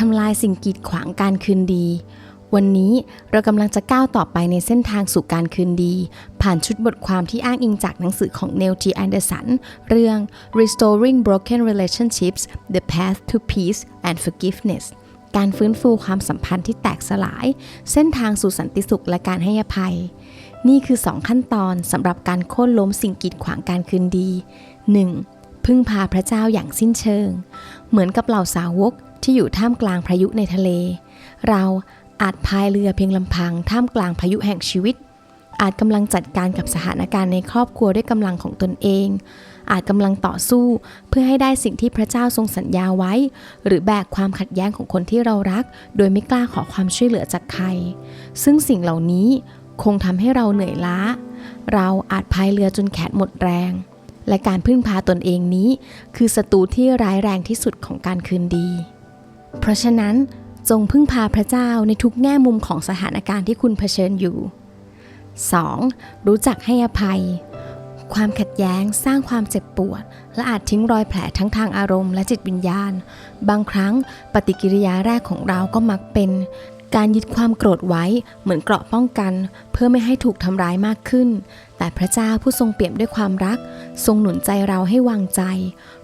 ทำลายสิ่งกีดขวางการคืนดี วันนี้เรากำลังจะก้าวต่อไปในเส้นทางสู่การคืนดี ผ่านชุดบทความที่อ้างอิงจากหนังสือของเนลทีแอนเดอร์สันเรื่อง Restoring Broken Relationships The Path to Peace and Forgiveness การฟื้นฟูความสัมพันธ์ที่แตกสลาย เส้นทางสู่สันติสุขและการให้อภัย นี่คือ 2 ขั้นตอนสำหรับการโค่นล้มสิ่งกีดขวางการคืนดี 1. พึ่งพาพระเจ้าอย่างสิ้นเชิง เหมือนกับเหล่าสาวกที่อยู่ท่ามกลางพายุในทะเล เราอาจพายเรือเพียงลำพังท่ามกลางพายุแห่งชีวิต อาจกำลังจัดการกับสถานการณ์ในครอบครัวด้วยกำลังของตนเอง อาจกำลังต่อสู้เพื่อให้ได้สิ่งที่พระเจ้าทรงสัญญาไว้ หรือแบกความขัดแย้งของคนที่เรารัก โดยไม่กล้าขอความช่วยเหลือจากใคร ซึ่งสิ่งเหล่านี้คงทำให้เราเหนื่อยล้า เราอาจพายเรือจนแขนหมดแรง และการพึ่งพาตนเองนี้ คือศัตรูที่ร้ายแรงที่สุดของการคืนดี เพราะฉะนั้นจงพึ่งพาพระเจ้าในทุกแง่มุมของสถานการณ์ที่คุณเผชิญอยู่ 2. รู้จักให้อภัย ความขัดแย้งสร้างความเจ็บปวด และอาจทิ้งรอยแผลทั้งทางอารมณ์และจิตวิญญาณ บางครั้งปฏิกิริยาแรกของเราก็มักเป็น การยึดความโกรธไว้เหมือนเกราะป้องกัน เพื่อไม่ให้ถูกทำร้ายมากขึ้น แต่พระเจ้าผู้ทรงเปี่ยมด้วยความรัก ทรงหนุนใจเราให้วางใจ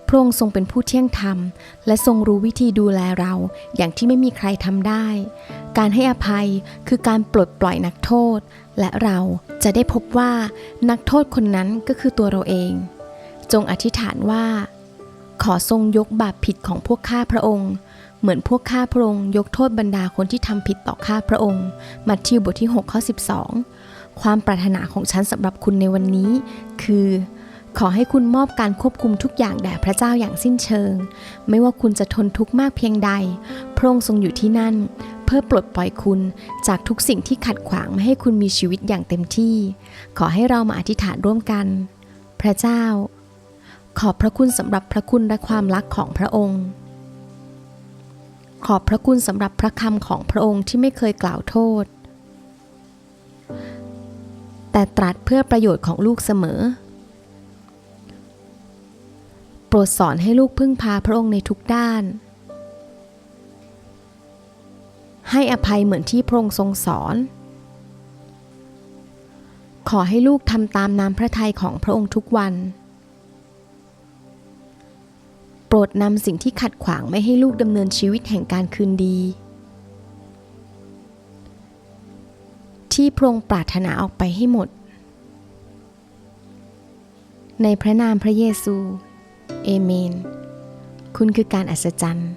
พระองค์ทรงเป็นผู้เที่ยงธรรม และทรงรู้วิธีดูแลเรา อย่างที่ไม่มีใครทำได้ การให้อภัยคือการปลดปล่อยนักโทษ และเราจะได้พบว่านักโทษคนนั้นก็คือตัวเราเอง จงอธิษฐานว่า ขอทรงยกบาปผิดของพวกข้าพระองค์ เหมือนพวกข้าพระองค์ยกโทษบรรดาคนที่ทำผิดต่อข้าพระองค์ มัทธิวบทที่6ข้อ12 ความปรารถนาของฉันสำหรับคุณในวันนี้ คือ ขอให้คุณมอบการควบคุมทุกอย่างแด่พระเจ้าอย่างสิ้นเชิง ไม่ว่าคุณจะทนทุกข์มากเพียงใด พระองค์ทรงอยู่ที่นั่น เพื่อปลดปล่อยคุณจากทุกสิ่งที่ขัดขวางไม่ให้คุณมีชีวิตอย่างเต็มที่ ขอให้เรามาอธิษฐานร่วมกัน พระเจ้า ขอบพระคุณสำหรับพระคุณและความรักของพระองค์ ขอบพระคุณสำหรับพระคำของพระองค์ที่ไม่เคยกล่าวโทษ แต่ตรัสเพื่อประโยชน์ของลูกเสมอ โปรดสอนให้ลูกพึ่งพาพระองค์ในทุกด้าน ให้อภัยเหมือนที่พระองค์ทรงสอน ขอให้ลูกทำตามน้ำพระทัยของพระองค์ทุกวัน โปรดนำสิ่งที่ขัดขวางไม่ให้ลูกดำเนินชีวิตแห่งการคืนดี ที่พระองค์ปรารถนาออกไปให้หมด ในพระนามพระเยซู เอเมน คุณคือการอัศจรรย์